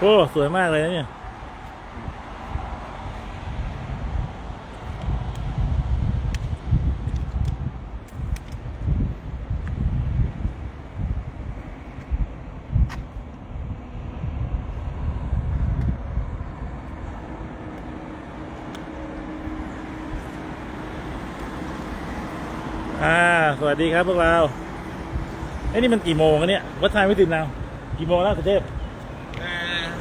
โอ้สวยมากเลยนะเนี่ยอ่า สวัสดีครับพวกเราไอ้นี่มันกี่โมงกันเนี่ย วัดไทม์ไม่ตื่นนาวกี่โมงแล้วสุเทพ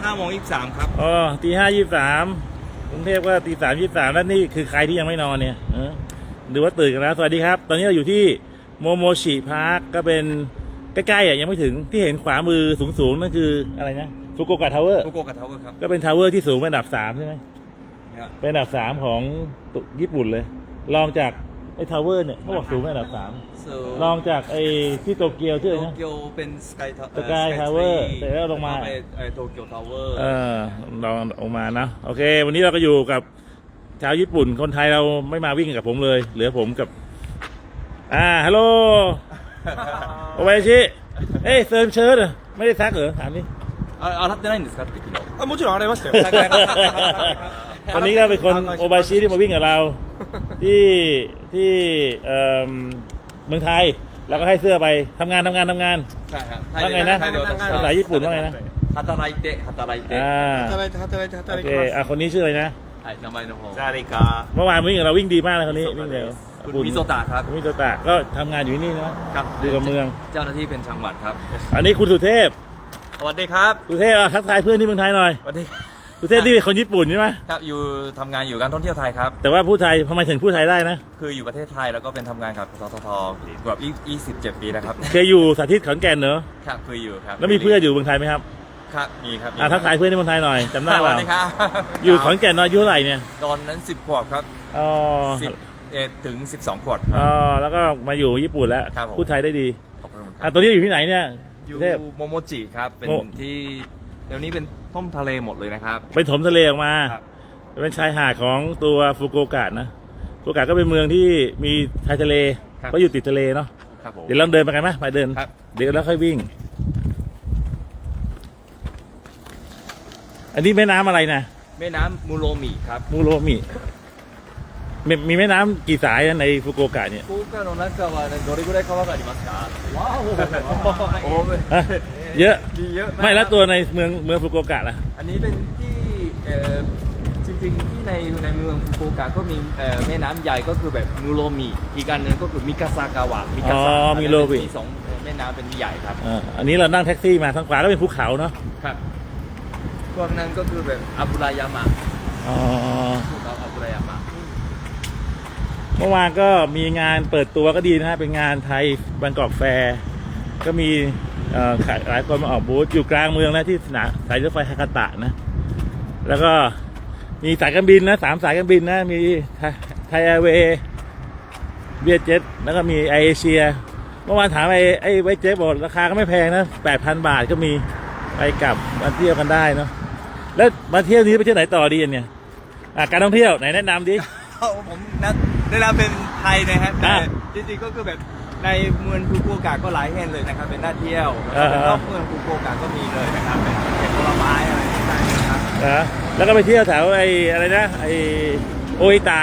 ห้าโมงยี่สิบสามครับ อ๋อตีห้ายี่สามกรุงเทพก็ตีสามยี่สามแล้วนี่คือใครที่ยังไม่นอนเนี่ยเออดูว่าตื่นกันแล้วสวัสดีครับ ตอนนี้เราอยู่ที่โมโมชิพาร์คก็เป็นใกล้ๆอะยังไม่ถึงที่เห็นขวามือสูงๆนั่นคืออะไรนะฟุกุโอกะทาวเวอร์โกโก้กับเทาเวอร์ครับ ก็เป็นทาวเวอร์ที่สูงเป็นอันดับสามใช่ไหมเนี่ยเป็นอันดับสามของตุญี่ปุ่นเลยรองจาก ไอ้ทาวเวอร์เนี่ยเขาบอกสูงเป็นอันดับสาม so รองจากไอ้ที่โตเกียวชื่ออะไร โต นะ เกียวเป็นสกาย Sky Tower แต่แล้วลงมา โตเกียวทาวเวอร์ เออลองออกมานะ โอเค วันนี้เราก็อยู่กับชาวญี่ปุ่น คนไทยเราไม่มาวิ่งกับผมเลย เหลือผมกับ อ่า ฮัลโหล โอเวชิ เอ้ยเซิร์ฟเชิร์ดไม่ได้ซักเหรอ ถามนี่ あ洗ってないんですかって昨日あもちろん洗いましたよ。 วันนี้ก็เป็นคนโอบาชิที่มาวิ่งกับเรา ที่ ที่เอ่อเมืองไทย แล้วก็ให้เสื้อไปทำงานทำงานทำงาน ใช่ครับ ว่าไงนะ ไทยで私 ภาษาญี่ปุ่นว่าไงนะ 働いて働いて อ่า 働いて働いて โอ 働い เค てま อ่ะคนนี้ชื่ออะไรนะ はい名前の方す。誰か。 เมื่อวานวิ่งกับเราวิ่งดีมากเลยคนนี้วิ่งเร็ว คุณมิโซตะครับ คุณมิโซตะก็ทำงานอยู่ที่นี่นะครับ อยู่กับเมือง เจ้าหน้าที่เป็นจังหวัดครับ อันนี้คุณสุเทพ สวัสดีครับ สุเทพอ่ะทักทายเพื่อนที่เมืองไทยหน่อย สวัสดี สุเทพที่เป็นคนญี่ปุ่นใช่ไหมครับอยู่ทำงานอยู่การท่องเที่ยวไทยครับ แต่ว่าผู้ไทยทำไมถึงผู้ไทยได้นะ คืออยู่ประเทศไทยแล้วก็เป็นทำงานกับสททเกือบ27 ปีนะครับ เคยอยู่สาธิตขอนแก่นเนอะครับคืออยู่ครับแล้วมีเพื่อนอยู่เมืองไทยไหมครับ ครับมีครับมีอะทักทายเพื่อนที่เมืองไทยหน่อยจำได้สเปวัล่าสดีครับอยู่ขอนแก่นเนอะอายุเท่าไหร่เนี่ย ตอนนั้น 10ขวบครับอ๋อ10เอ็ดถึง 12ขวบอ๋อแล้วก็มาอยู่ญี่ปุ่นแล้ว ครับผม พูดไทยได้ดีขอบคุณคอะรับตัวนี้อยู่ที่ไหนเนี่ยอสุยู่เทพ โมโมจิครับ เป็นโม ที่ เดี๋ยวนี้เป็นท่อมทะเลหมดเลยนะครับ ไปถมทะเลออกมา ครับ เป็นชายหาดของตัวฟุกุโอกะนะฟุกุโอกะก็เป็นเมืองที่มีชายทะเลก็อยู่ติดทะเลเนาะ ครับผม เดี๋ยวเราเดินไปกันไหมไปเดิน ครับ เดี๋ยวแล้วค่อยวิ่ง อันนี้แม่น้ำอะไรนะ แม่น้ำมูโรมิครับ มูโรมิมีมีแม่น้ำกี่สายนะในฟุกุโอกะเนี่ย 福岡の中はねどれぐらい川がありますかわお ฮะ เยอะ มีเยอะากไม่แล้วตัวในเมืองเมืองฟุกุโอกะล่ะ อันนี้เป็นที่เอ่อจริงๆที่ในในเมืองฟุกุโอกะก็มีเอ่อแม่น้ำใหญ่ก็คือแบบมูโรมิ อีกอันหนึงก็คือมิกาซากาวะมิกาอ๋ซาอมิโรมิมีสองแม่น้ำเป็นใหญ่ครับอ่าอันนี้เรานั่งแท็กซี่มาทางขวาก็เป็นภูเขาเนาะครับพวกนั้นก็คือแบบอาบุรายามะอ๋อพวกเราอาบุรายามะเมื่อวานก็มีงานเปิดตัวก็ดีนะฮะเป็นงานไทยบางกอกแฟร์ก็มีเอ่อขาย หลายคนมาออกบูธอยู่กลางเมืองนะที่สนามสายรถไฟฮากาตะนะ แล้วก็มีสายการบินนะสามสายการบินนะ มีไทยแอร์เวย์เวียดเจ็ตแล้วก็มีไอเอเชียเมื่อวานถามไอ้ไอ้ไวเจ็ตบอกราคาก็ไม่แพงนะแปดพันบาทก็มีไปกลับมาเที่ยวกันได้เนาะแล้วมาเที่ยวนี้ไปเที่ยวไหนต่อดีอันเนี่ยอะการท่องเที่ยวไหนแนะนำดิผมนัดได้รับเป็นไทยนะครับแต่อะจริงๆก็คือแบบ ในเมืองฟุกุโอกะก็หลายแห่งเลยนะครับ เป็นน่าเที่ยวเออเป็นนอกเมืองฟุกุโอกะก็มีเลยนะครับเป็นเก็บผลไม้อะไรต่างๆนะครับนะแล้วก็ไปเที่ยวแถวไอ้อะไรนะไอ้โออิตะ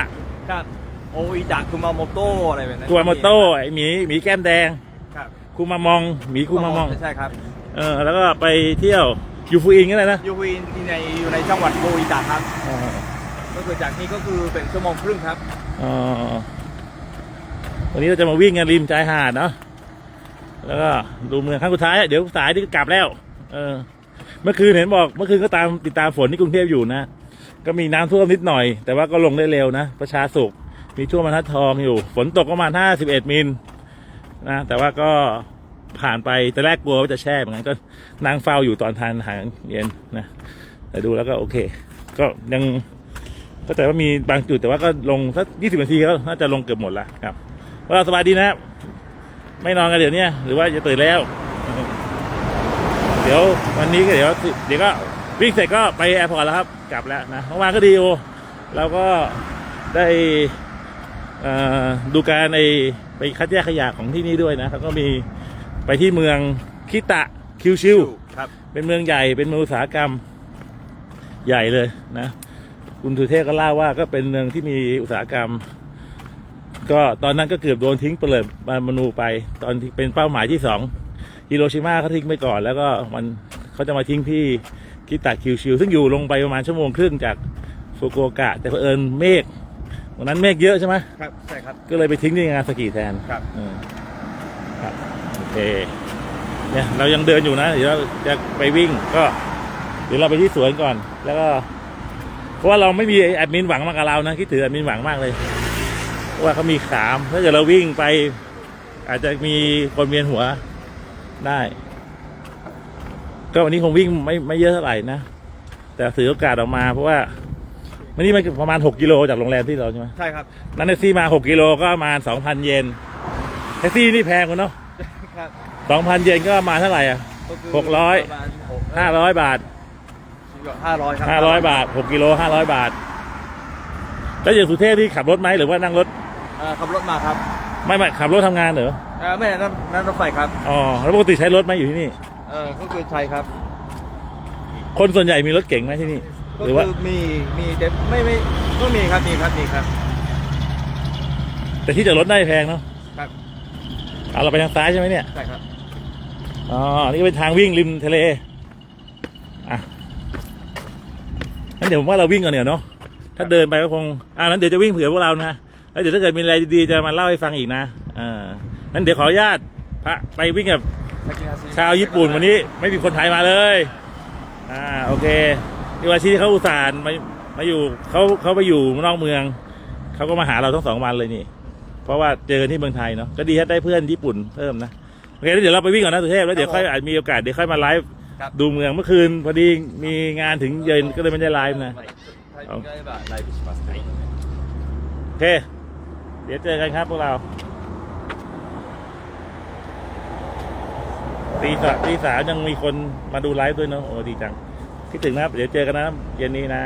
ครับโออิดะคุมาโมโตะอะไรแบบนั้นกัวโมโต้ไอ้หมีหมีแก้มแดงครับคูมามองหมีคูมามองใช่ครับเออแล้วก็ไปเที่ยวยูฟูอิงก็ได้นะยูวีนที่ในอยู่ในจังหวัดโออิดะครับอ๋อก็คือจากนี้ก็คือเป็นชั่วโมงครึ่งครับอ๋อ วันนี้เราจะมาวิ่งกันริมชายหาดเนาะแล้วก็ดูเมืองครั้งสุดท้าย เดี๋ยวสายที่กลับแล้ว เออ เมื่อคืนเห็นบอก เมื่อคืนก็ตามติดตามฝนที่กรุงเทพอยู่นะ ก็มีน้ำท่วมนิดหน่อย แต่ว่าก็ลงได้เร็วนะ ประชาสุข มีช่วงบรรทัดทองอยู่ ฝนตกประมาณห้าสิบเอ็ดมิลนะ แต่ว่าก็ผ่านไปแต่แรกกลัวว่าจะแช่เหมือนกันก็นั่งเฝ้าอยู่ตอนทานอาหารเย็นนะ แต่ดูแล้วก็โอเค ก็ยังก็แต่ว่ามีบางจุดแต่ว่าก็ลงสักยี่สิบนาทีก็น่าจะลงเกือบหมดละครับ วกเราสบายดีนะครับไม่นอนกันเดี๋ยวนี้หรือว่าจะตื่นแล้ว เดี๋ยววันนี้ก็เดี๋ยวเดี๋ยวก็วิ่งเสร็จก็ไปแอร์พอร์ตแล้วครับ กลับแล้วนะเมื่อวานก็ดีโอเราก็ได้เอ่อดูการไอไปคัดแยกขยะของที่นี่ด้วยนะแล้วก็มีไปที่เมืองคิตะคิวชิวครับเป็นเมืองใหญ่เป็นเมืองอุตสาหกรรมใหญ่เลยนะ คุณสุเทพก็เล่าว่าก็เป็นเมืองที่มีอุตสาหกรรม ก็ตอนนั้นก็เกือบโดนทิ้งเปลิดมามานูไป ตอนที่เป็นเป้าหมายที่สองฮิโรชิมาเขาทิ้งไปก่อน แล้วก็มันเขาจะมาทิ้งที่คิตาคิวชิวซึ่งอยู่ลงไปประมาณชั่วโมงครึ่งจากฟุกุโอกะ แต่เผอิญเมฆวันนั้นเมฆเยอะใช่ไหมครับใช่ครับก็เลยไปทิ้งที่งานสกีแทนครับเออครับโอเคเนี่ยเรายังเดินอยู่นะเดี๋ยวเราจะไปวิ่งก็ เดี๋ยวเราไปที่สวนก่อน แล้วก็ เพราะว่าเราไม่มีแอดมินหวังมากับเรานะคิดถือแอดมินหวังมากเลยเพราะ ว่าเขามีขาม ถ้าเกิดเราวิ่งไป อาจจะมีคนเวียนหัวได้ ก็วันนี้คงวิ่งไม่ไม่เยอะเท่าไหร่นะ แต่ถือโอกาสออกมาเพราะว่าวันนี้มันประมาณหกกิโลจากโรงแรมที่เราใช่ไหมใช่ครับ นั่นแท็กซี่มาหกกิโลก็ประมาณสองพันเยน แท็กซี่นี่แพงกว่าเนาะครับสองพันเยนก็ประมาณเท่าไหร่อะก็คืหกร้อยประมาณหกห้าร้อยบาทห้าร้อยครับห้าร้อยบาทหกกิโลห้าร้อยบาท แล้วอย่างสุเทพที่ขับรถไหมหรือว่านั่งรถ เอ่อขับรถมาครับไม่ไม่ขับรถทำงานเหรอเอ่อไม่นั่นนั่นรถไฟครับอ๋อแล้วปกติใช้รถไหมอยู่ที่นี่ เออก็คือใช่ครับคนส่วนใหญ่มีรถเก่งไหมที่นี่ ก็หรือว่าคือมีมีแต่ไม่ไม่ก็มีครับมีครับมีครับแต่ที่จอดรถได้แพงเนาะครับเอาเราไปทางซ้ายใช่ไหมเนี่ยใช่ครับอ๋อนี่ก็เป็นทางวิ่งริมทะเลอะงั้นเดี๋ยวผมว่าเราวิ่งก่อนเนี่ยเนาะถ้าเดินไปก็คงอ่านั้นเดี๋ยวจะวิ่งเผื่อพวกเรานะ แล้วเดี๋ยวถ้าเกิดมีอะไรดีๆจะมาเล่าให้ฟังอีกนะ อ่านั้นเดี๋ยวขออนุญาตพระไปวิ่งกับชาวญี่ปุ่นวันนี้ ไม่มีคนไทยมาเลย อ่า โอเคนี่วันที่เขาอุตส่าห์มามาอยู่เขาเขาไปอยู่นอกเมือง เขาก็มาหาเราทั้งสองวันเลยนี่ เพราะว่าเจอกันที่เมืองไทยเนาะ ก็ดีถ้าได้เพื่อนญี่ปุ่นเพิ่มนะ โอเคแล้วเดี๋ยวเราไปวิ่งก่อนนะสุเทพแล้วเดี๋ยวค่อยอาจมีโอกาสเดี๋ยวค่อยมาไลฟ์ ครับ ดูเมืองเมื่อคืน พอดีมีงานถึงเย็นก็เลยไม่ได้ไลฟ์นะ เอาไลฟ์しますね โอเค เดี๋ยวเจอกันครับพวกเราตีสามตีสามยังมีคนมาดูไลฟ์ด้วยเนาะโอ้ดีจังคิดถึงนะครับ เดี๋ยวเจอกันนะเย็นนี้นะ